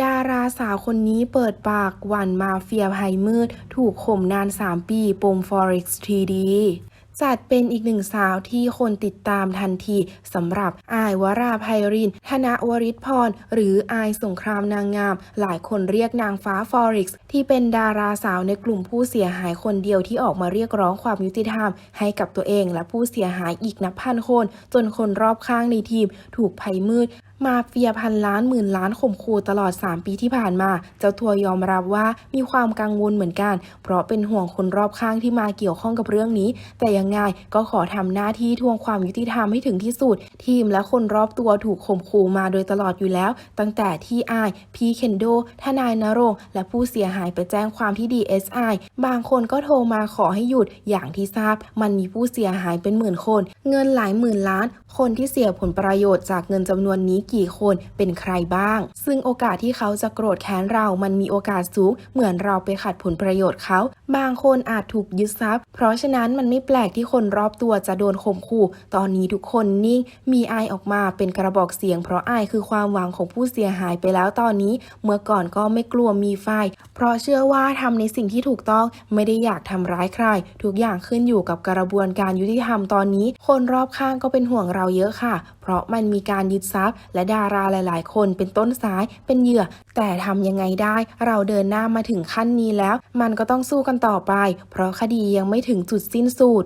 ดาราสาวคนนี้เปิดปากหวันมาเฟียภัยมืด ถูกข่มนาน 3 ปีปม Forex 3D จัดเป็นอีกหนึ่งสาวที่คนติดตามทันทีสำหรับอายวราไพริน ธนวริศพร หรืออายสงครามนางงาม หลายคนเรียกนางฟ้า Forex ที่เป็นดาราสาวในกลุ่มผู้เสียหายคนเดียวที่ออกมาเรียกร้องความยุติธรรม ให้กับตัวเองและผู้เสียหายอีกนับพันคน จนคนรอบข้างในทีม ถูกภัยมืด มาเฟียพันล้านหมื่นล้านข่มขู่ตลอด 3 ปีที่ผ่านมา เจ้าตัวยอมรับว่ามีความกังวลเหมือนกัน เพราะเป็นห่วงคนรอบข้างที่มาเกี่ยวข้องกับเรื่องนี้ แต่ยังไงก็ขอทำหน้าที่ทวงความยุติธรรมให้ถึงที่สุด ทีมและคนรอบตัวถูกข่มขู่มาโดยตลอดอยู่แล้ว ตั้งแต่ที่อายพีเคนโดทนายนรงและผู้เสียหายไปแจ้งความที่ DSI บางคนก็โทรมาขอให้หยุดอย่างที่ทราบ มันมีผู้เสียหายเป็นหมื่นคน เงินหลายหมื่นล้าน คนที่เสียผลประโยชน์จากเงินจำนวนนี้กี่คนเป็นใครบ้าง ซึ่งโอกาสที่เขาจะโกรธแค้นเรา มันมีโอกาสสูง เหมือนเราไปขัดผลประโยชน์เขา บางคนอาจถูกยึดทรัพย์ เพราะฉะนั้นมันไม่แปลกที่คนรอบตัวจะโดนข่มขู่ ตอนนี้ทุกคนนิ่ง มีอายออกมาเป็นกระบอกเสียง เพราะอายคือความหวังของผู้เสียหายไปแล้วตอนนี้ เมื่อก่อนก็ไม่กลัวมีไฟเพราะเชื่อว่าทำในสิ่งที่ถูกต้องไม่ได้อยากทำร้ายใคร ทุกอย่างขึ้นอยู่กับกระบวนการยุติธรรมตอนนี้ คนรอบข้างก็เป็นห่วงเราเยอะค่ะ เพราะมันมีการยึดทรัพย์และและดาราหลาย ๆ คนเป็นต้นสายเป็นเหยื่อ แต่ทำยังไงได้ เราเดินหน้ามาถึงขั้นนี้แล้ว มันก็ต้องสู้กันต่อไป เพราะคดียังไม่ถึงจุดสิ้นสุด